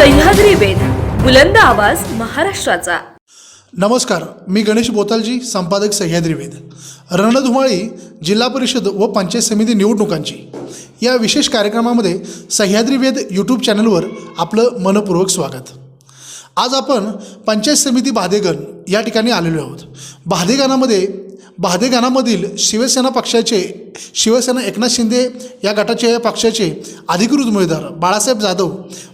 सह्याद्री वेद बुलंद आवाज महाराष्ट्राचा. नमस्कार मी गणेश बोतालजी संपादक सह्याद्री वेद. रणधुमाळी जिल्हा परिषद व पंचायत समिती निवडणुकांची. या विशेष कार्यक्रमामध्ये सह्याद्री वेद यूट्यूब चॅनलवर आपलं मनपूर्वक स्वागत. आज आपण पंचायत समिती भादेगण या ठिकाणी आलेलो आहोत. भादेगणामध्ये भादेगणामधील शिवसेना पक्षाचे शिवसेना एकनाथ शिंदे या गटाचे या पक्षाचे अधिकृत उमेदवार बाळासाहेब जाधव.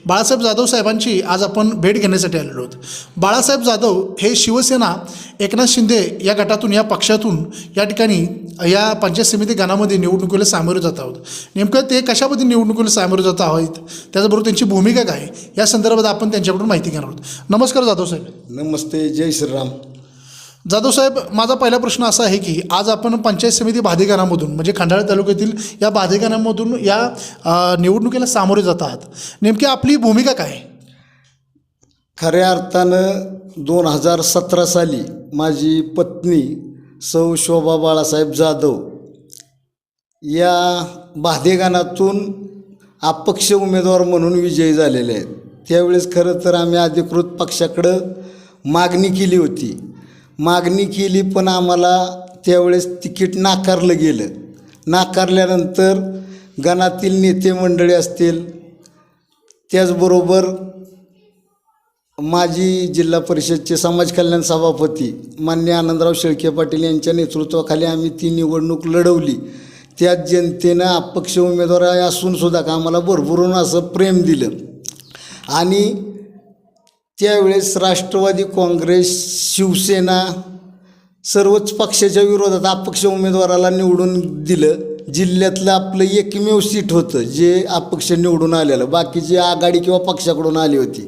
बाळासाहेब जाधव साहेबांची आज आपण भेट घेण्यासाठी आलेलो आहोत. बाळासाहेब जाधव हे शिवसेना एकनाथ शिंदे या गटातून या पक्षातून या ठिकाणी या पंचायत समिती गणामध्ये निवडणुकीला सामोरे जात आहोत. नेमकं ते कशामध्ये निवडणुकीला सामोरे जात आहोत? त्याचबरोबर त्यांची भूमिका काय? या संदर्भात आपण त्यांच्याकडून माहिती घेणार आहोत. नमस्कार जाधव साहेब. नमस्ते जय श्रीराम. जाधव साहेब माझा पहिला प्रश्न असा आहे की आज आपण पंचायत समिती भादेगानामधून म्हणजे खंडाळा तालुक्यातील या भादेगानामधून या निवडणुकीला सामोरे जात आहात. नेमकी आपली भूमिका काय? खऱ्या अर्थानं दोन हजार सतरा साली माझी पत्नी सौ शोभा बाळासाहेब जाधव या भादेगानातून अपक्ष उमेदवार म्हणून विजयी झालेले आहेत. त्यावेळेस खरं तर आम्ही अधिकृत पक्षाकडं मागणी केली होती. मागणी केली पण आम्हाला त्यावेळेस तिकीट नाकारलं गेलं. नाकारल्यानंतर गणातील नेते मंडळी असतील त्याचबरोबर माजी जिल्हा परिषदचे समाज कल्याण सभापती मान्य आनंदराव शेळके पाटील यांच्या नेतृत्वाखाली आम्ही ती निवडणूक लढवली. त्यात जनतेनं अपक्ष उमेदवार असूनसुद्धा का आम्हाला भरभरून असं प्रेम दिलं. आणि त्यावेळेस राष्ट्रवादी काँग्रेस शिवसेना सर्वच पक्षाच्या विरोधात अपक्ष उमेदवाराला निवडून दिलं. जिल्ह्यातलं आपलं एकमेव सीट होतं जे अपक्ष निवडून आलेलं. बाकीची आघाडी किंवा पक्षाकडून आली होती.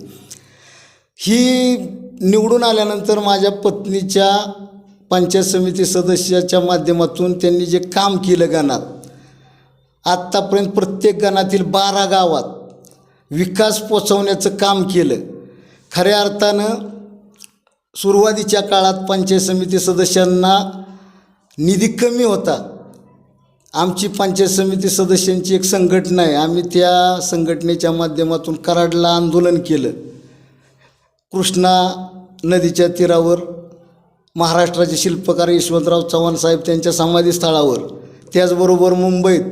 ही निवडून आल्यानंतर माझ्या पत्नीच्या पंचायत समिती सदस्याच्या माध्यमातून त्यांनी जे काम केलं गणात आत्तापर्यंत प्रत्येक गणातील बारा गावात विकास पोचवण्याचं काम केलं. खऱ्या अर्थानं सुरुवातीच्या काळात पंचायत समिती सदस्यांना निधी कमी होता. आमची पंचायत समिती सदस्यांची एक संघटना आहे. आम्ही त्या संघटनेच्या माध्यमातून कराडला आंदोलन केलं. कृष्णा नदीच्या तीरावर महाराष्ट्राचे शिल्पकार यशवंतराव चव्हाण साहेब त्यांच्या समाधीस्थळावर त्याचबरोबर मुंबईत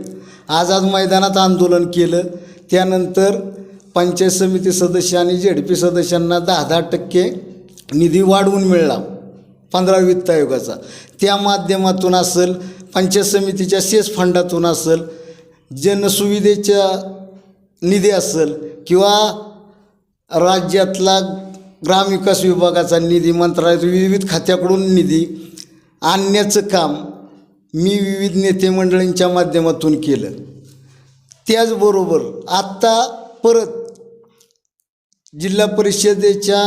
आझाद मैदानात आंदोलन केलं. त्यानंतर पंचायत समिती सदस्य आणि झेड पी सदस्यांना दहा दहा टक्के निधी वाढवून मिळला. पंधरा वित्त आयोगाचा. त्या माध्यमातून असेल पंचायत समितीच्या सेस फंडातून असेल जनसुविधेच्या निधी असेल किंवा राज्यातला ग्रामविकास विभागाचा निधी मंत्रालयात विविध खात्याकडून निधी आणण्याचं काम मी विविध नेते मंडळींच्या माध्यमातून केलं. त्याचबरोबर आत्ता परत जिल्हा परिषदेच्या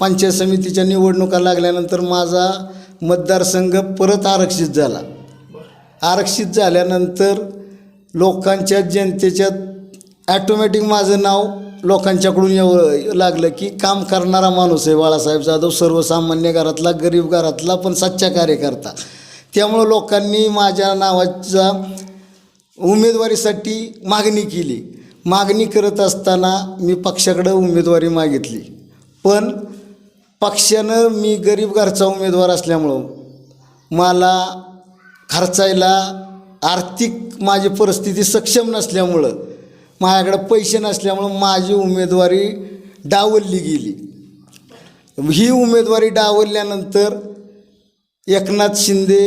पंचायत समितीच्या निवडणुका लागल्यानंतर माझा मतदारसंघ परत आरक्षित झाला. आरक्षित झाल्यानंतर लोकांच्या जनतेच्या ॲटोमॅटिक माझं नाव लोकांच्याकडून येऊ लागलं की काम करणारा माणूस आहे बाळासाहेब जाधव सर्वसामान्य घरातला गरीब घरातला पण सच्चा कार्यकर्ता. त्यामुळं लोकांनी माझ्या नावाचा उमेदवारीसाठी मागणी केली. मागणी करत असताना मी पक्षाकडं उमेदवारी मागितली. पण पक्षानं मी गरीब घरचा उमेदवार असल्यामुळं मला खर्चायला आर्थिक माझी परिस्थिती सक्षम नसल्यामुळं माझ्याकडं पैसे नसल्यामुळं माझी उमेदवारी डावलली गेली. ही उमेदवारी डावलल्यानंतर एकनाथ शिंदे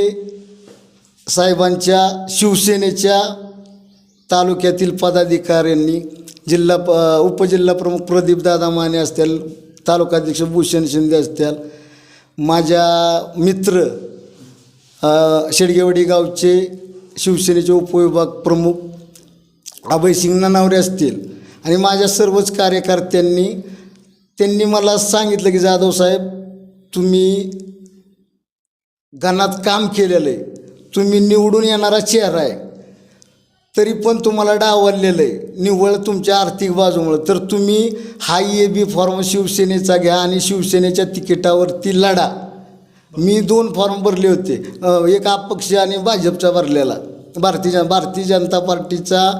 साहेबांच्या शिवसेनेच्या तालुक्यातील पदाधिकाऱ्यांनी जिल्हा प उपजिल्हा प्रमुख प्रदीपदादा माने असतील तालुकाध्यक्ष भूषण शिंदे असतील माझ्या मित्र अ, शेडगेवाडी गावचे शिवसेनेचे उपविभाग प्रमुख अभयसिंग ननावरे असतील आणि माझ्या सर्वच कार्यकर्त्यांनी त्यांनी मला सांगितलं की जाधव साहेब तुम्ही गणात काम केलेलं आहे. तुम्ही निवडून येणारा चेहरा आहे. तरी पण तुम्हाला डावललेलं आहे. निव्वळ तुमच्या आर्थिक बाजूमुळं. तर तुम्ही हा ए बी फॉर्म शिवसेनेचा घ्या आणि शिवसेनेच्या तिकिटावरती लढा. मी दोन फॉर्म भरले होते. एक अपक्ष आणि भाजपचा भरलेला. भारतीय जन भारतीय जनता पार्टीचा.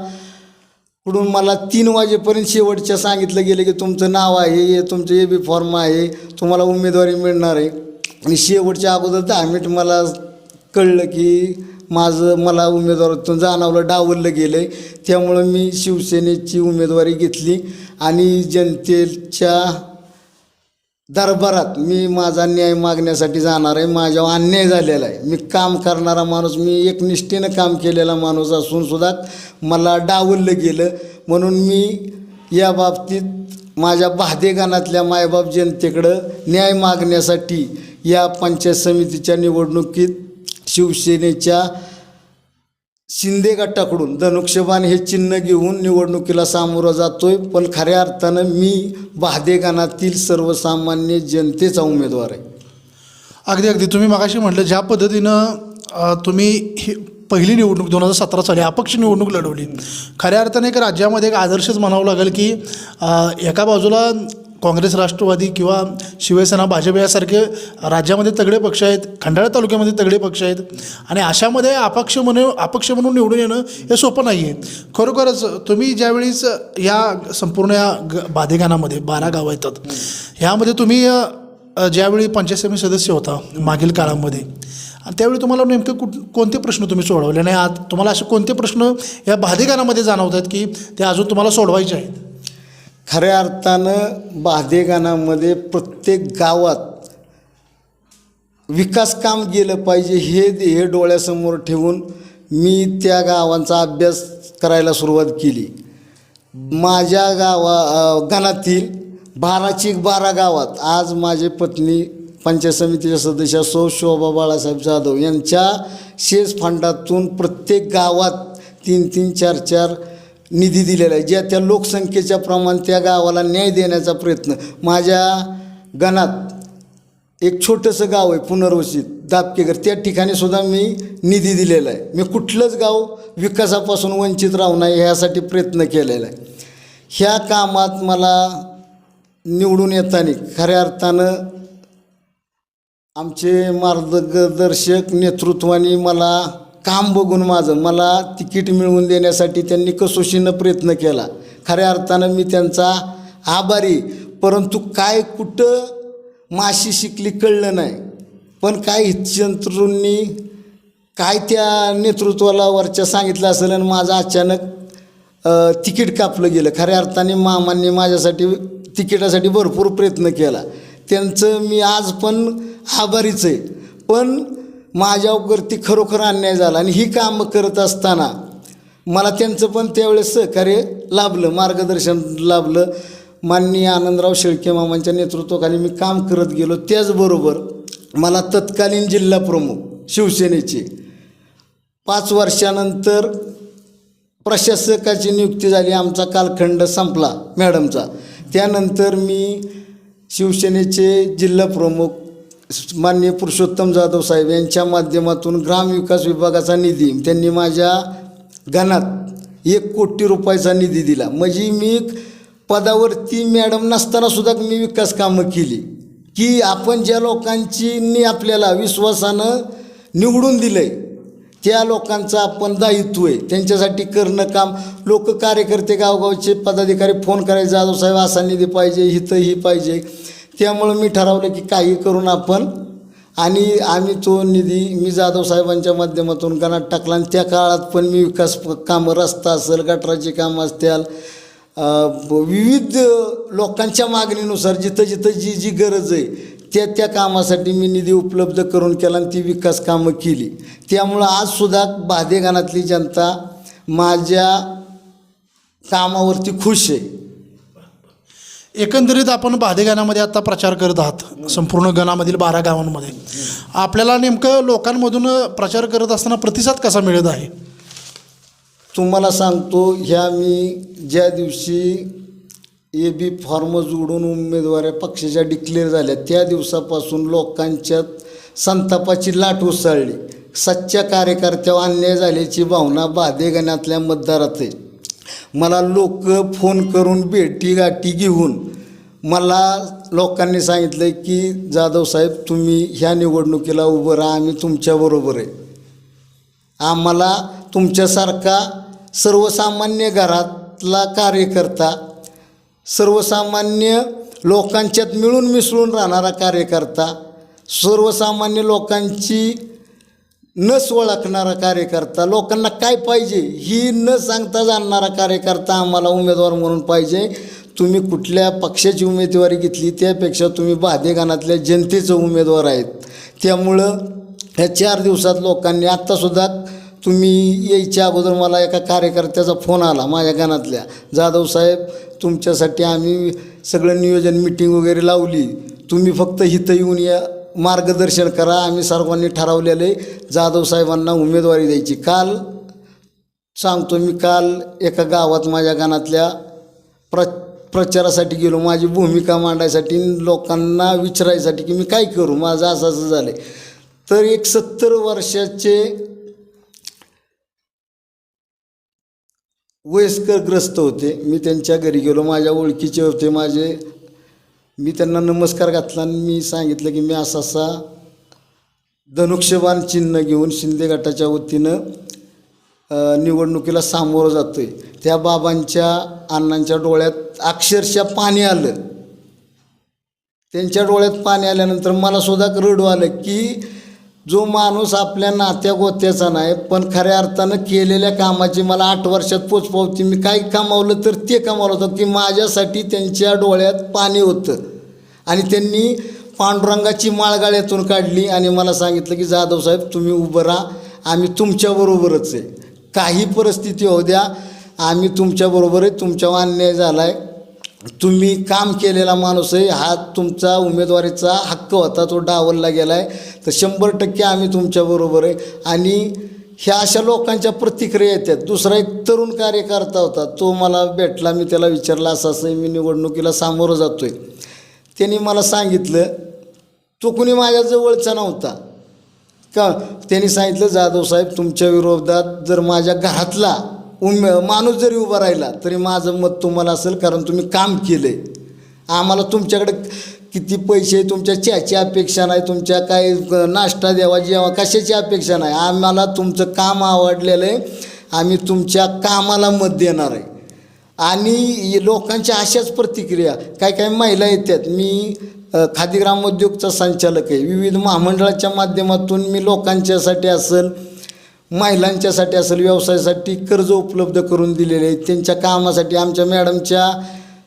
कडून मला तीन वाजेपर्यंत शेवटच्या सांगितलं गेलं की तुमचं नाव आहे हे तुमचं ए बी फॉर्म आहे तुम्हाला उमेदवारी मिळणार आहे. आणि शेवटच्या अगोदर दहा मिनिट मला कळलं की माझं मला उमेदवारातून जाणवलं डावललं गेलं आहे त्यामुळं मी शिवसेनेची उमेदवारी घेतली आणि जनतेच्या दरबारात मी माझा न्याय मागण्यासाठी जाणार आहे. माझ्यावर अन्याय झालेला आहे. मी काम करणारा माणूस मी एक निष्ठेनं काम केलेला माणूस असून सुद्धा मला डावललं गेलं. म्हणून मी या बाबतीत माझ्या भादेगानातल्या मायबाप जनतेकडं न्याय मागण्यासाठी या पंचायत समितीच्या निवडणुकीत शिवसेनेच्या शिंदे गटाकडून धनुक्षबाण हे चिन्ह घेऊन निवडणुकीला सामोरं जातोय. पण खऱ्या अर्थानं मी भादेगानातील सर्वसामान्य जनतेचा उमेदवार आहे. अगदी अगदी. तुम्ही मगाशी म्हटलं ज्या पद्धतीनं तुम्ही ही पहिली निवडणूक दोन हजार सतरा साली अपक्ष निवडणूक लढवली. खऱ्या अर्थाने एक राज्यामध्ये एक आदर्शच म्हणावं लागेल की एका बाजूला काँग्रेस राष्ट्रवादी किंवा शिवसेना भाजप यासारखे राज्यामध्ये तगडे पक्ष आहेत खंडाळा तालुक्यामध्ये तगडे पक्ष आहेत आणि अशामध्ये अपक्ष म्हणून अपक्ष म्हणून निवडून येणं हे सोपं नाही आहे खरोखरच तुम्ही ज्यावेळीस या संपूर्ण या ग बाधेगानामध्ये बारा गावं येतात ह्यामध्ये तुम्ही ज्यावेळी पंचायत समिती सदस्य होता मागील काळामध्ये आणि त्यावेळी तुम्हाला नेमके कुठ कोणते प्रश्न तुम्ही सोडवले? नाही आज तुम्हाला असे कोणते प्रश्न या बाधेगानामध्ये जाणवत आहेत की ते अजून तुम्हाला सोडवायचे आहेत? खऱ्या अर्थानं बाधेगानामध्ये प्रत्येक गावात विकास काम गेलं पाहिजे हे हे डोळ्यासमोर ठेवून मी त्या गावांचा अभ्यास करायला सुरुवात केली. माझ्या गावा गणातील बाराची बारा गावात आज माझे पत्नी पंचायत समितीच्या सदस्य सौ शोभा बाळासाहेब जाधव यांच्या शेष फंडातून प्रत्येक गावात तीन तीन चार चार निधी दिलेला आहे. ज्या त्या लोकसंख्येच्या प्रमाण त्या गावाला न्याय देण्याचा प्रयत्न. माझ्या गणात एक छोटंसं गाव आहे पुनर्वसित दापकेकर त्या ठिकाणी सुद्धा मी निधी दिलेला आहे. मी कुठलंच गाव विकासापासून वंचित राहू नये ह्यासाठी प्रयत्न केलेला आहे. ह्या कामात मला निवडून येताना खऱ्या अर्थानं आमचे मार्गदर्शक नेतृत्वाने मला काम बघून माझं मला तिकीट मिळवून देण्यासाठी त्यांनी कसोशीनं प्रयत्न केला. खऱ्या अर्थानं मी त्यांचा आभारी परंतु काय कुठं माशी शिकली कळलं नाही. पण काय हितशत्रूंनी काय त्या नेतृत्वाला वरच्या सांगितलं असेल आणि माझं अचानक तिकीट कापलं गेलं. खऱ्या अर्थाने मामांनी माझ्यासाठी तिकिटासाठी भरपूर प्रयत्न केला. त्यांचं मी आज पण आभारीच आहे. पण माझ्यावरती खरोखर अन्याय झाला आणि ही कामं करत असताना मला त्यांचं पण त्यावेळेस सहकार्य लाभलं मार्गदर्शन लाभलं. माननीय आनंदराव शेळके मामांच्या नेतृत्वाखाली मी काम करत गेलो. त्याचबरोबर मला तत्कालीन जिल्हा प्रमुख शिवसेनेचे पाच वर्षानंतर प्रशासकाची नियुक्ती झाली. आमचा कालखंड संपला मॅडमचा. त्यानंतर मी शिवसेनेचे जिल्हा प्रमुख माननीय पुरुषोत्तम जाधव साहेब यांच्या माध्यमातून ग्रामविकास विभागाचा निधी त्यांनी माझ्या गणात एक कोटी रुपयाचा निधी दिला. म्हणजे मी पदावरती मॅडम नसतानासुद्धा मी विकास कामं केली. की आपण ज्या लोकांची नी आपल्याला विश्वासानं निवडून दिलं आहे त्या लोकांचं आपण दायित्व आहे. त्यांच्यासाठी करणं काम लोक कार्यकर्ते गावगावचे पदाधिकारी फोन करायचे जाधव साहेब असा निधी पाहिजे हिथं ही पाहिजे. त्यामुळं मी ठरवलं की काही करून आपण आणि आम्ही तो निधी मी जाधव साहेबांच्या माध्यमातून गणात टाकला आणि त्या काळात पण मी विकास कामं रस्ता असेल गटराची कामं असतील विविध लोकांच्या मागणीनुसार जिथं जिथं जी जी गरज आहे त्या त्या कामासाठी मी निधी उपलब्ध करून केला आणि ती विकास कामं केली. त्यामुळं आजसुद्धा भादेगानातली जनता माझ्या कामावरती खुश आहे. एकंदरीत आपण बाधेगानामध्ये आता प्रचार करत आहात. संपूर्ण गणामधील बारा गावांमध्ये. आपल्याला नेमकं लोकांमधून प्रचार करत असताना प्रतिसाद कसा मिळत आहे? तुम्हाला सांगतो ह्या मी ज्या दिवशी ए बी फॉर्म जोडून उमेदवाऱ्या पक्षाच्या डिक्लेअर झाल्या त्या दिवसापासून लोकांच्यात संतापाची लाट उसळली. सच्च्या कार्यकर्त्यावर अन्याय झाल्याची भावना बाधेगणातल्या मतदारात आहे. मला लोक फोन करून भेटी गाठी घेऊन मला लोकांनी सांगितलं की जाधव साहेब तुम्ही ह्या निवडणुकीला उभं राहा आम्ही तुमच्याबरोबर आहे. आम्हाला तुमच्यासारखा सर्वसामान्य घरातला कार्यकर्ता सर्वसामान्य लोकांच्यात मिळून मिसळून राहणारा कार्यकर्ता सर्वसामान्य लोकांची नस ओळखणारा कार्यकर्ता लोकांना काय पाहिजे ही न सांगता जाणणारा कार्यकर्ता आम्हाला उमेदवार म्हणून पाहिजे. तुम्ही कुठल्या पक्षाची उमेदवारी घेतली त्यापेक्षा तुम्ही बादेगानातल्या जनतेचं उमेदवार आहेत. त्यामुळं ह्या चार दिवसात लोकांनी आत्तासुद्धा तुम्ही यायच्या अगोदर मला एका कार्यकर्त्याचा फोन आला माझ्या गानातल्या जाधव साहेब तुमच्यासाठी आम्ही सगळं नियोजन मिटिंग वगैरे लावली. तुम्ही फक्त इथं येऊन या मार्गदर्शन करा. आम्ही सर्वांनी ठरवलेले जाधव साहेबांना उमेदवारी द्यायची. काल सांगतो मी काल एका गावात माझ्या गानातल्या प्र प्रचारासाठी गेलो. माझी भूमिका मांडायसाठी लोकांना विचारायसाठी की मी काय करू? माझं असं असं झालं तर एक सत्तर वर्षाचे वयस्कर ग्रस्त होते. मी त्यांच्या घरी गेलो. माझ्या ओळखीचे होते. माझे मी त्यांना नमस्कार घातला आणि मी सांगितलं की मी असा असा धनुक्षबाण चिन्ह घेऊन शिंदे गटाच्या वतीनं निवडणुकीला सामोरं जातो आहे त्या बाबांच्या अण्णांच्या डोळ्यात अक्षरशः पाणी आलं. त्यांच्या डोळ्यात पाणी आल्यानंतर मला सुद्धा रडू आलं की जो माणूस आपल्या नात्या गोत्याचा नाही पण खऱ्या अर्थानं केलेल्या कामाची मला आठ वर्षात पोचपावती. मी काय कमावलं तर ते कमावलं होतं. की माझ्यासाठी त्यांच्या डोळ्यात पाणी होतं. आणि त्यांनी पांडुरंगाची माळगाळ्यातून काढली आणि मला सांगितलं की जाधव साहेब तुम्ही उभं राहा. आम्ही तुमच्याबरोबरच आहे. काही परिस्थिती होऊ द्या. आम्ही तुमच्याबरोबर आहे. तुमच्यावर अन्याय झाला आहे तुम्ही काम केलेला माणूस आहे हा तुमचा उमेदवारीचा हक्क होता तो डावलला गेला आहे तर शंभर टक्के आम्ही तुमच्याबरोबर आहे. आणि ह्या अशा लोकांच्या प्रतिक्रिया येतात. दुसरा एक तरुण कार्यकर्ता होता तो मला भेटला मी त्याला विचारला असं असं मी निवडणुकीला सामोरं जातो आहे त्यांनी मला सांगितलं तो कुणी माझ्या जवळचा नव्हता. का? त्यांनी सांगितलं जाधव साहेब तुमच्या विरोधात जर माझ्या घरातला उमे माणूस जरी उभा राहिला तरी माझं मत तुम्हाला असेल कारण तुम्ही काम केलं आहे आम्हाला तुमच्याकडे किती पैसे तुमच्या चहाची अपेक्षा नाही तुमच्या काय नाश्ता द्यावा जेवा कशाची अपेक्षा नाही. आम्हाला तुमचं काम आवडलेलं आहे आम्ही तुमच्या कामाला मत देणार आहे. आणि लोकांच्या अशाच प्रतिक्रिया काय काय महिला येतात. मी खादी ग्रामोद्योगचा संचालक आहे. विविध महामंडळाच्या माध्यमातून मी लोकांच्यासाठी असेल महिलांच्यासाठी असेल व्यवसायासाठी कर्ज उपलब्ध करून दिलेले आहेत. त्यांच्या कामासाठी आमच्या मॅडमच्या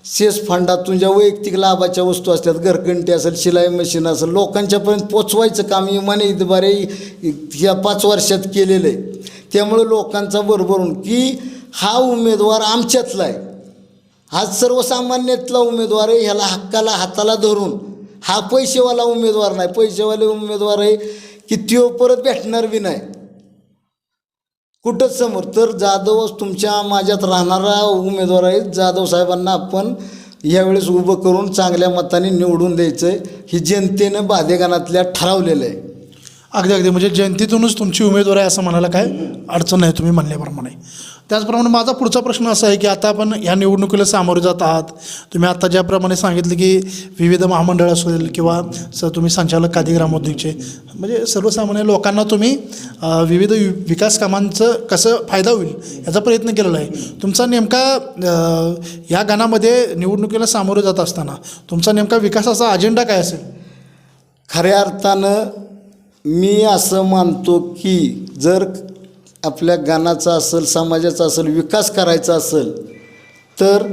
सेस फंडातून ज्या वैयक्तिक लाभाच्या वस्तू असतात घरकंटी असेल शिलाई मशीन असेल लोकांच्यापर्यंत पोचवायचं काम इमाने इतबारे या पाच वर्षात केलेलं आहे. त्यामुळं लोकांचा भरभरून की हा उमेदवार आमच्यातला आहे. हा सर्वसामान्यातला उमेदवार आहे ह्याला हक्काला हाताला धरून. हा पैसेवाला उमेदवार नाही पैसेवाले उमेदवार आहे की त्यो परत भेटणार बी नाही. कुठंच समोर? तर जाधव तुमच्या माझ्यात राहणारा उमेदवार आहे जाधव साहेबांना आपण यावेळेस उभं करून चांगल्या मताने निवडून द्यायचं आहे ही जनतेनं बाधेगानातल्या ठरवलेलं आहे. अगदी अगदी. म्हणजे जयंतीतूनच तुमची उमेदवार आहे असं म्हणायला काय अडचण नाही तुम्ही म्हणल्याप्रमाणे. त्याचप्रमाणे माझा पुढचा प्रश्न असा आहे की आता आपण ह्या निवडणुकीला सामोरे जात आहात. तुम्ही आता ज्याप्रमाणे सांगितलं की विविध महामंडळ असेल किंवा स तुम्ही संचालक खादी ग्रामोद्योगचे म्हणजे सर्वसामान्य लोकांना तुम्ही विविध विकास कामांचं कसं फायदा होईल याचा प्रयत्न केलेला आहे. तुमचा नेमका या गाण्यामध्ये निवडणुकीला सामोरं जात असताना तुमचा नेमका विकासाचा अजेंडा काय असेल? खऱ्या अर्थानं मी असं मानतो की जर आपल्या गानाचा असेल समाजाचा असेल विकास करायचा असेल तर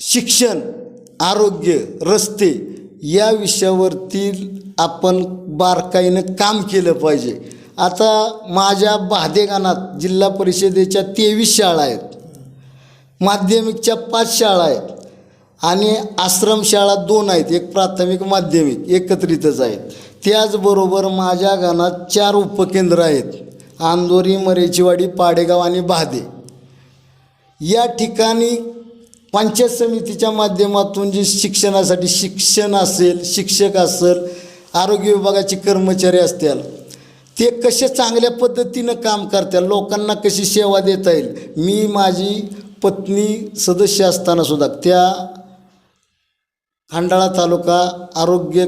शिक्षण आरोग्य रस्ते या विषयावरती आपण बारकाईनं काम केलं पाहिजे. आता माझ्या भादेगानात जिल्हा परिषदेच्या तेवीस शाळा आहेत. माध्यमिकच्या पाच शाळा आहेत. आणि आश्रमशाळा दोन आहेत. एक प्राथमिक माध्यमिक एकत्रितच आहेत. त्याचबरोबर माझ्या गानात चार उपकेंद्र आहेत. आंदोरी मरेचीवाडी पाडेगाव आणि बहादे या ठिकाणी पंचायत समितीच्या माध्यमातून जी शिक्षणासाठी शिक्षण असेल शिक्षक असेल आरोग्य विभागाचे कर्मचारी असतील ते कसे चांगल्या पद्धतीनं काम करतात लोकांना कशी सेवा देता येईल मी माझी पत्नी सदस्य असताना सुद्धा त्या खंडाळा तालुका आरोग्य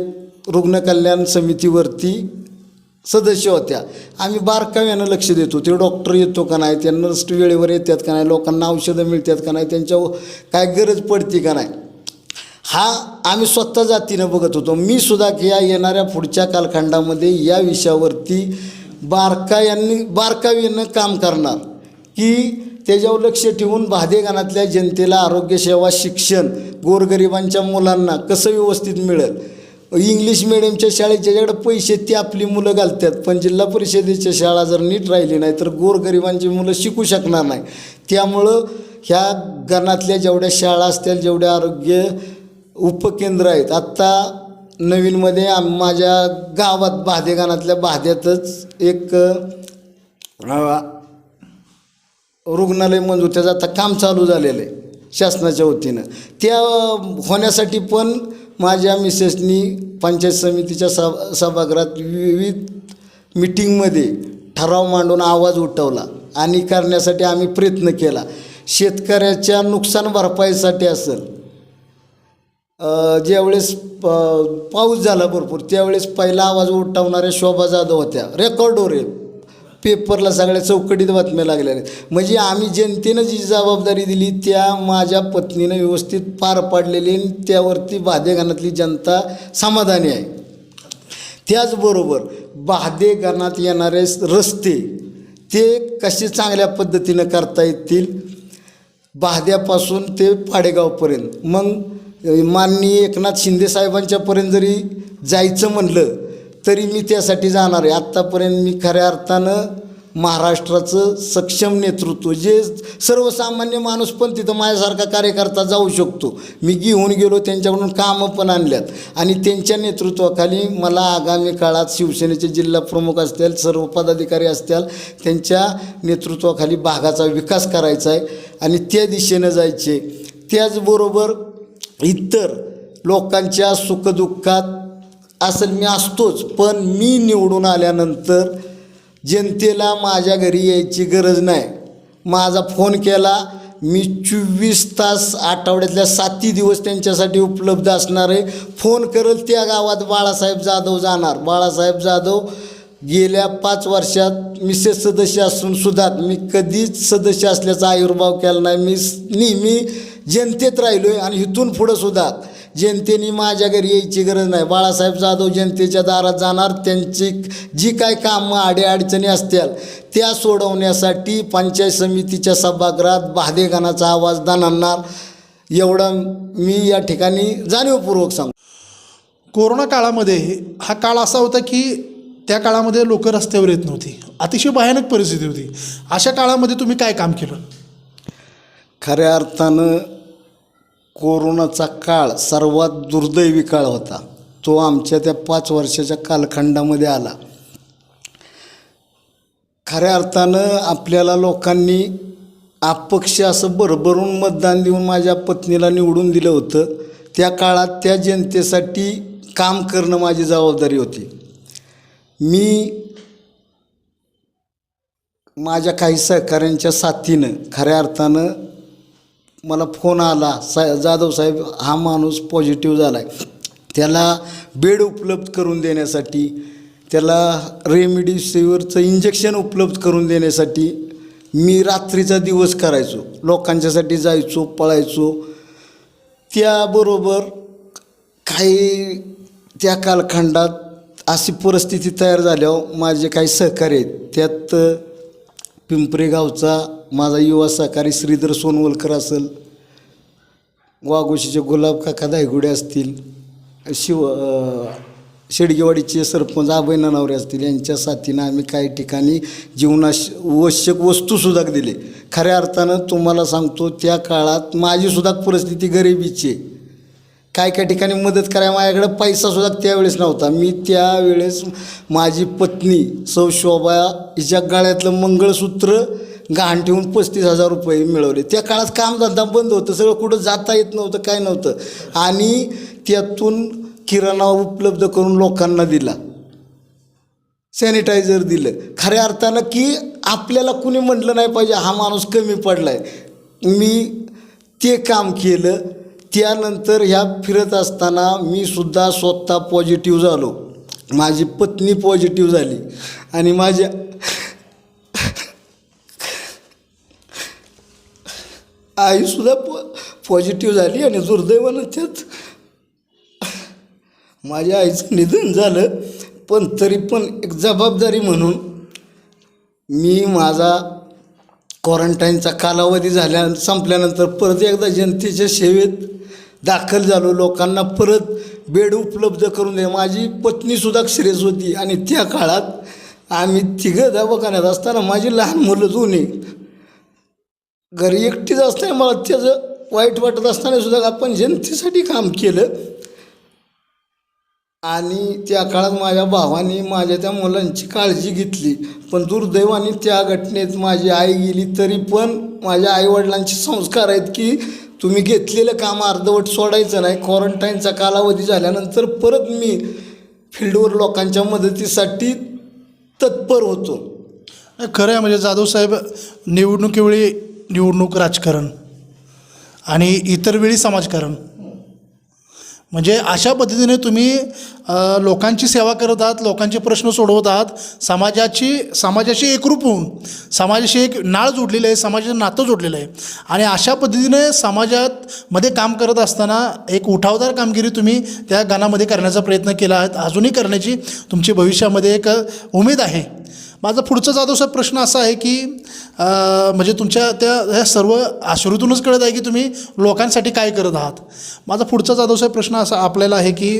रुग्ण कल्याण समितीवरती सदस्य होत्या. आम्ही बारकाव्यानं लक्ष देतो ते डॉक्टर येतो का नाही त्या नर्स वेळेवर येतात का नाही लोकांना औषधं मिळतात का नाही त्यांच्या काय गरज पडते का नाही हा आम्ही स्वतः जातीनं बघत होतो. मी सुद्धा की या येणाऱ्या पुढच्या कालखंडामध्ये या विषयावरती बारकायांनी बारकावीनं काम करणार. की त्याच्यावर लक्ष ठेवून भादेगानातल्या जनतेला आरोग्यसेवा शिक्षण गोरगरिबांच्या मुलांना कसं व्यवस्थित मिळेल? इंग्लिश मिडियमच्या शाळेत ज्याच्याकडे पैसे ते आपली मुलं घालतात पण जिल्हा परिषदेच्या शाळा जर नीट राहिली नाही तर गोरगरिबांची मुलं शिकू शकणार नाही. त्यामुळं ह्या गणातल्या जेवढ्या शाळा असतील जेवढ्या आरोग्य उपकेंद्र आहेत. आत्ता नवीनमध्ये आम माझ्या गावात भादेगानातल्या भाद्यातच एक रुग्णालय मंजूर त्याचं आता काम चालू झालेलं आहे शासनाच्या वतीनं. त्या होण्यासाठी पण माझ्या मिसेसनी पंचायत समितीच्या सभा सभागृहात विविध मिटिंगमध्ये ठराव मांडून आवाज उठवला आणि करण्यासाठी आम्ही प्रयत्न केला. शेतकऱ्याच्या नुकसान भरपाईसाठी असेल ज्यावेळेस प पाऊस झाला भरपूर त्यावेळेस पहिला आवाज उठवणाऱ्या शोभा जाधव होत्या. रेकॉर्डवर आहे पेपरला सगळ्या चौकटीत बातम्या लागलेल्या आहेत. म्हणजे आम्ही जनतेनं जी जबाबदारी दिली त्या माझ्या पत्नीनं व्यवस्थित पार पाडलेली आणि त्यावरती भादेगानातली जनता समाधानी आहे. त्याचबरोबर भादेगानात येणारे रस्ते ते कसे चांगल्या पद्धतीनं करता येतील? बाहद्यापासून ते पाडेगावपर्यंत. मग माननीय एकनाथ शिंदे साहेबांच्यापर्यंत जरी जायचं म्हणलं तरी मी त्यासाठी जाणार आहे. आत्तापर्यंत मी खऱ्या अर्थानं महाराष्ट्राचं सक्षम नेतृत्व जे सर्वसामान्य माणूस पण तिथं माझ्यासारखा कार्यकर्ता जाऊ शकतो. मी घेऊन गेलो त्यांच्याकडून कामं पण आणल्यात. आणि त्यांच्या नेतृत्वाखाली मला आगामी काळात शिवसेनेचे जिल्हा प्रमुख असतील सर्व पदाधिकारी असतील त्यांच्या नेतृत्वाखाली भागाचा विकास करायचा आहे. आणि त्या दिशेनं जायचे. त्याचबरोबर इतर लोकांच्या सुखदुःखात असेल मी असतोच पण मी निवडून आल्यानंतर जनतेला माझ्या घरी यायची गरज नाही. माझा फोन केला मी चोवीस तास आठवड्यातल्या सातही दिवस त्यांच्यासाठी उपलब्ध असणार आहे. फोन करेल त्या गावात बाळासाहेब जाधव जाणार. बाळासाहेब जाधव गेल्या पाच वर्षात मिसेस सदस्य असून सुद्धा मी कधीच सदस्य असल्याचा आयुर्भाव केला नाही. मी नेहमी जनतेत राहिलो आहे आणि इथून पुढं सुद्धा जनतेने माझ्या घरी यायची गरज नाही. बाळासाहेब जाधव जनतेच्या दारात जाणार त्यांची जी काय कामं अडीअडचणी असतील त्या सोडवण्यासाठी पंचायत समितीच्या सभागृहात भादेगानाचा आवाज दानणार. एवढं मी या ठिकाणी जाणीवपूर्वक सांगतो. कोरोना काळामध्ये हा काळ असा होता की त्या काळामध्ये लोक रस्त्यावर येत नव्हती. अतिशय भयानक परिस्थिती होती. अशा काळामध्ये तुम्ही काय काम केलं? खऱ्या अर्थानं कोरोनाचा काळ सर्वात दुर्दैवी काळ होता. तो आमच्या त्या पाच वर्षाच्या कालखंडामध्ये आला. खऱ्या अर्थानं आपल्याला लोकांनी अपक्ष असं भरभरून मतदान देऊन माझ्या पत्नीला निवडून दिलं होतं. त्या काळात त्या जनतेसाठी काम करणं माझी जबाबदारी होती. मी माझ्या काही सहकाऱ्यांच्या साथीनं खऱ्या अर्थानं मला फोन आला सा जाधव साहेब हा माणूस पॉझिटिव्ह झाला आहे त्याला बेड उपलब्ध करून देण्यासाठी त्याला रेमिडिसिवरचं इंजेक्शन उपलब्ध करून देण्यासाठी मी रात्रीचा दिवस करायचो. लोकांच्यासाठी जायचो पळायचो. त्याबरोबर काही त्या कालखंडात अशी परिस्थिती तयार झाल्यावर माझे काही सहकार्य आहेत. त्यात पिंपरेगावचा माझा युवा सहकारी श्रीधर सोनवलकर असेल वाघोशीचे गुलाब काका दायगुडे असतील शिव शेडगेवाडीचे सरपंच अभय ननावरे असतील यांच्या साथीनं आम्ही काही ठिकाणी जीवनावश्यक वस्तूसुद्धा दिले. खऱ्या अर्थानं तुम्हाला सांगतो त्या काळात माझीसुद्धा परिस्थिती गरिबीची आहे. काय काय ठिकाणी मदत करायला माझ्याकडे पैसासुद्धा त्यावेळेस नव्हता. मी त्यावेळेस माझी पत्नी सौ शोभा हिच्या गाळ्यातलं मंगळसूत्र गहाण ठेवून पस्तीस हजार रुपये मिळवले. त्या काळात कामधंदा बंद होतं सगळं कुठं जाता येत नव्हतं काय नव्हतं. आणि त्यातून किराणा उपलब्ध करून लोकांना दिला. सॅनिटायझर दिलं. खऱ्या अर्थानं की आपल्याला कुणी म्हटलं नाही पाहिजे हा माणूस कमी पडला आहे मी ते काम केलं. त्यानंतर ह्या फिरत असताना मी सुद्धा स्वतः पॉझिटिव्ह झालो. माझी पत्नी पॉझिटिव्ह झाली. आणि माझ्या आईसुद्धा पॉ पॉझिटिव्ह झाली आणि दुर्दैवानं त्यात माझ्या आईचं निधन झालं. पण तरी पण एक जबाबदारी म्हणून मी माझा क्वारंटाईनचा कालावधी झाल्या संपल्यानंतर परत एकदा जनतेच्या सेवेत दाखल झालो. लोकांना परत बेड उपलब्ध करून दे माझी पत्नीसुद्धा श्रेयस होती आणि त्या काळात आम्ही तिघं दवाखान्यात असताना माझी लहान मुलं दोन्ही घरी एकटीच असताना मला त्याचं वाईट वाटत असताना सुद्धा आपण जनतेसाठी काम केलं. आणि त्या काळात माझ्या भावाने माझ्या त्या मुलांची काळजी घेतली. पण दुर्दैवाने त्या घटनेत माझी आई गेली. तरी पण माझ्या आईवडिलांचे संस्कार आहेत की तुम्ही घेतलेलं काम अर्धवट सोडायचं नाही. क्वारंटाईनचा कालावधी झाल्यानंतर परत मी फील्डवर लोकांच्या मदतीसाठी तत्पर होतो. खरं आहे म्हणजे जाधव साहेब निवडणुकीवेळी निवडणूक राजकारण आणि इतर वेळी समाजकारण. म्हणजे अशा पद्धतीने तुम्ही लोकांची सेवा करत आहात लोकांचे प्रश्न सोडवत आहात समाजाची समाजाशी एकरूप होऊन समाजाशी एक नाळ जोडलेली आहे समाजाचं नातं जोडलेलं आहे. आणि अशा पद्धतीने समाजात मध्ये काम करत असताना एक उठावदार कामगिरी तुम्ही त्या गानामध्ये करण्याचा प्रयत्न केला आहात अजूनही करण्याची तुमची भविष्यामध्ये एक उमेद आहे. माझा पुढचा जाधव प्रश्न असा आहे की म्हणजे तुमच्या त्या ह्या सर्व आश्रूतूनच कळत आहे की तुम्ही लोकांसाठी काय करत आहात. माझा पुढचा जाधव प्रश्न असा आपल्याला आहे की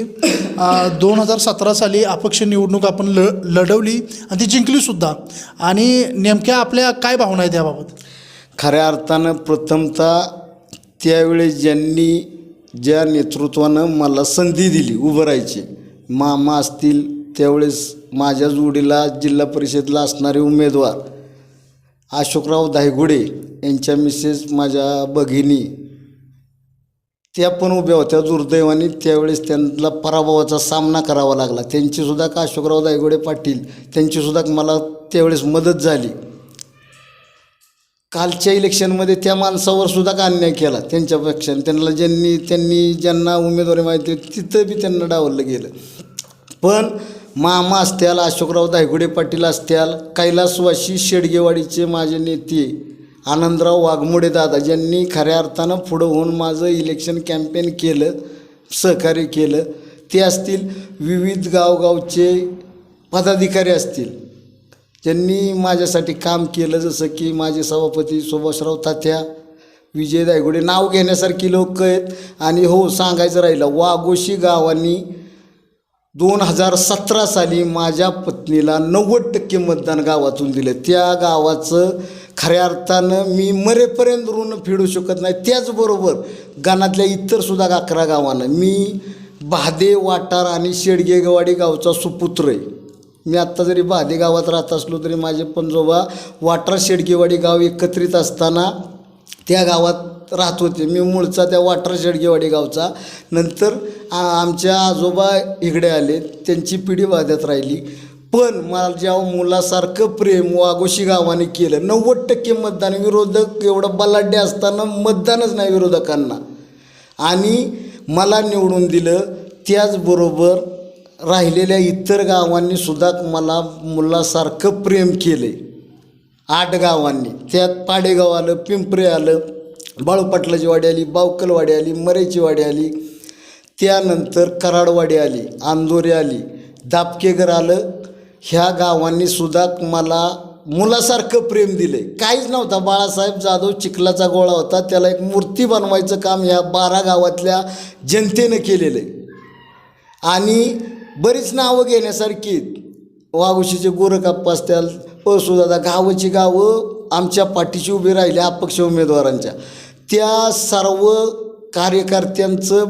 दोन हजार सतरा साली अपक्ष निवडणूक आपण ल लढवली आणि ती जिंकलीसुद्धा आणि नेमक्या आपल्या काय भावना आहेत याबाबत? खऱ्या अर्थानं प्रथमतः त्यावेळेस ज्यांनी ज्या नेतृत्वानं मला संधी दिली उभं राहायची मामा असतील त्यावेळेस माझ्या जोडीला जिल्हा परिषदला असणारे उमेदवार अशोकराव धायगुडे यांच्या मिसेस माझ्या भगिनी त्या पण उभ्या होत्या दुर्दैवाने. त्यावेळेस त्यांना पराभवाचा सामना करावा लागला. त्यांचीसुद्धा का अशोकराव दायगोडे पाटील त्यांचीसुद्धा मला त्यावेळेस मदत झाली. कालच्या इलेक्शनमध्ये त्या माणसावर सुद्धा का अन्याय केला? त्यांच्यापेक्षा. त्यांना ज्यांनी त्यांनी ज्यांना उमेदवारी माहिती तिथं बी त्यांना डावललं गेलं. पण मामा असत्याल अशोकराव दायगुडे पाटील असत्याल कैलासवासी शेडगेवाडीचे माझे नेते आनंदराव वाघमोडे दादा ज्यांनी खऱ्या अर्थानं पुढं होऊन माझं इलेक्शन कॅम्पेन केलं सहकार्य केलं ते असतील विविध गावगावचे पदाधिकारी असतील. ज्यांनी माझ्यासाठी काम केलं जसं की माझे सभापती सुभाषराव तात्या विजय दायगुडे नाव घेण्यासारखी लोक आहेत. आणि हो सांगायचं राहिलं वाघोशी गावांनी दोन हजार सतरा साली माझ्या पत्नीला नव्वद टक्के मतदान गावातून दिलं. त्या गावाचं खऱ्या अर्थानं मी मरेपर्यंत ऋण फेडू शकत नाही. त्याचबरोबर गाणातल्या इतरसुद्धा अकरा गावानं मी बहादे वाटार आणि शेडगेगवाडी गावचा सुपुत्र आहे. मी आत्ता जरी बहादे गावात राहत असलो तरी माझे पंजोबा वाटार शेडगेवाडी गाव एकत्रित असताना त्या गावात राहत होते. मी मूळचा त्या वाटर शेडगेवाडी गावचा. नंतर आमच्या आजोबा इकडे आले. त्यांची पिढी वाद्यात राहिली. पण मला जेव्हा मुलासारखं प्रेम वागोशी गावाने केलं नव्वद टक्के मतदान विरोधक एवढं बलाढ्य असताना मतदानच नाही विरोधकांना. आणि मला निवडून दिलं त्याचबरोबर राहिलेल्या इतर गावांनी सुद्धा मला मुलासारखं प्रेम केलं. आठ गावांनी. त्यात पाडेगाव आलं पिंपरे आलं बाळूपाटलाची वाडी आली बावकलवाडी आली मरेची वाडी आली. त्यानंतर कराडवाडी आली आंदोरे आली. दापकेगर आलं. ह्या गावांनी सुद्धा मला मुलासारखं प्रेम दिले काहीच नव्हता. बाळासाहेब जाधव चिखलाचा गोळा होता. त्याला एक मूर्ती बनवायचं काम ह्या बारा गावातल्या जनतेनं केलेलं आहे आणि बरीच नावं घेण्यासारखी वाघुशीचे वाघोशीचे गोरकाप्पा असतील पळसुदादा गावाची गावं आमच्या पाठीशी उभी राहिली अपक्ष उमेदवारांच्या. त्या सर्व कार्यकर्त्यांचं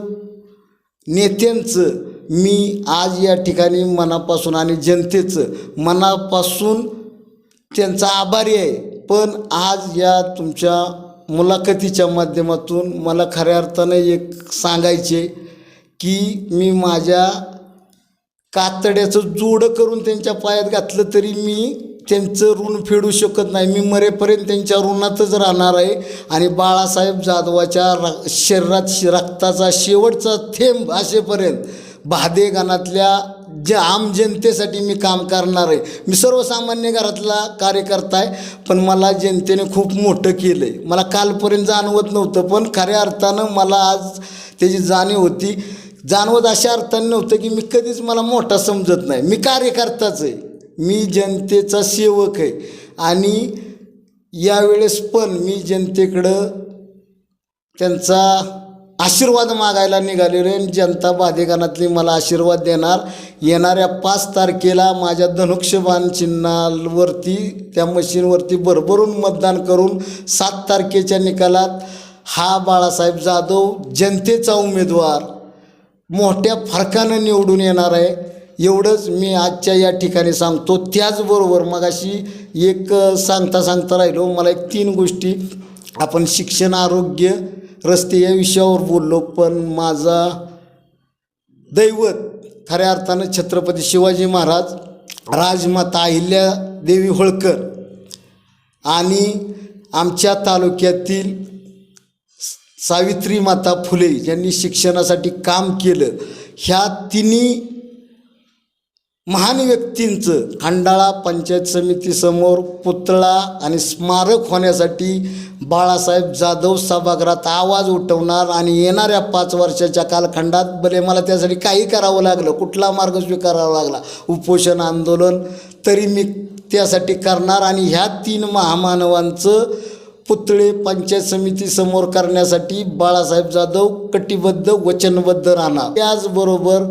नेत्यांचं मी आज या ठिकाणी मनापासून आणि जनतेचं मनापासून त्यांचा आभारी आहे. पण आज या तुमच्या मुलाखतीच्या माध्यमातून मला खऱ्या अर्थानं एक सांगायचे की मी माझ्या कातड्याचं जोडं करून त्यांच्या पायात घातलं तरी मी त्यांचं ऋण फेडू शकत नाही. मी मरेपर्यंत त्यांच्या ऋणातच राहणार आहे. आणि बाळासाहेब जाधवाच्या र शरीरात रक्ताचा शेवटचा थेंब असेपर्यंत बहादे गाणातल्या जे आम जनतेसाठी मी काम करणार आहे. मी सर्वसामान्य घरातला कार्यकर्ता आहे. पण मला जनतेने खूप मोठं केलं आहे मला कालपर्यंत जाणवत नव्हतं. पण खऱ्या अर्थानं मला आज त्याची जाणीव होती. जाणवत अशा अर्थाने नव्हतं की मी कधीच मला मोठा समजत नाही. मी कार्यकर्ताच आहे. मी जनतेचा सेवक आहे. आणि यावेळेस पण मी जनतेकडं त्यांचा आशीर्वाद मागायला निघालेलो आहे. आणि जनता बाधिकानातली मला आशीर्वाद देणार. येणाऱ्या पाच तारखेला माझ्या धनुक्षबाण चिन्हावरती त्या मशीनवरती भरभरून मतदान करून सात तारखेच्या निकालात हा बाळासाहेब जाधव जनतेचा उमेदवार मोठ्या फरकानं निवडून येणार आहे. एवढंच मी आजच्या या ठिकाणी सांगतो. त्याचबरोबर मग अशी एक सांगता सांगता राहिलो. मला एक तीन गोष्टी. आपण शिक्षण आरोग्य रस्ते या विषयावर बोललो. पण माझा दैवत खऱ्या अर्थानं छत्रपती शिवाजी महाराज राजमाता अहिल्या देवी होळकर आणि आमच्या तालुक्यातील सावित्री माता फुले यांनी शिक्षणासाठी काम केलं. ह्या तिन्ही महान व्यक्तींचं खंडाळा पंचायत समितीसमोर पुतळा आणि स्मारक होण्यासाठी बाळासाहेब जाधव सभागृहात आवाज उठवणार आणि येणाऱ्या पाच वर्षाच्या कालखंडात बरे मला त्यासाठी काही करावं लागलं कुठला मार्ग स्वीकारावा लागला उपोषण आंदोलन तरी मी त्यासाठी करणार आणि ह्या तीन महामानवांचं पुतळे पंचायत समितीसमोर करण्यासाठी बाळासाहेब जाधव कटिबद्ध वचनबद्ध राहणार. त्याचबरोबर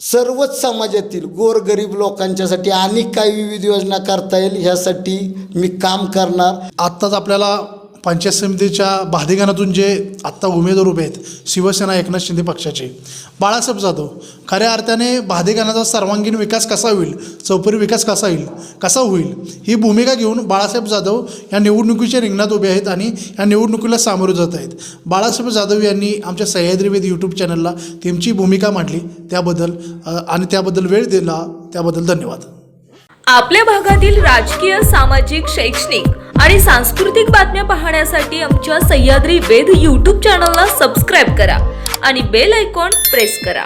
सर्वच समाजातील गोरगरीब लोकांच्यासाठी आणि काही विविध योजना करता येईल ह्यासाठी मी काम करणार. आत्ताच आपल्याला पंचायत समितीच्या बाधिगानातून जे आत्ता उमेदवार उभे आहेत शिवसेना एकनाथ शिंदे पक्षाचे. बाळासाहेब जाधव खऱ्या अर्थाने बाधिगानाचा सर्वांगीण विकास कसा होईल चौपरी विकास कसा होईल कसा होईल ही भूमिका घेऊन बाळासाहेब जाधव या निवडणुकीच्या रिंगणात उभे आहेत आणि या निवडणुकीला सामोरे जात आहेत. बाळासाहेब जाधव यांनी आमच्या सह्याद्रीवेद यूट्यूब चॅनलला त्यांची भूमिका मांडली. त्याबद्दल आणि त्याबद्दल वेळ दिला त्याबद्दल धन्यवाद. आपल्या भागातील राजकीय सामाजिक शैक्षणिक आणि सांस्कृतिक बातम्या पाहण्यासाठी आमच्या सह्याद्री वेद यूट्यूब चॅनलला सबस्क्राईब करा आणि बेल आयकॉन प्रेस करा.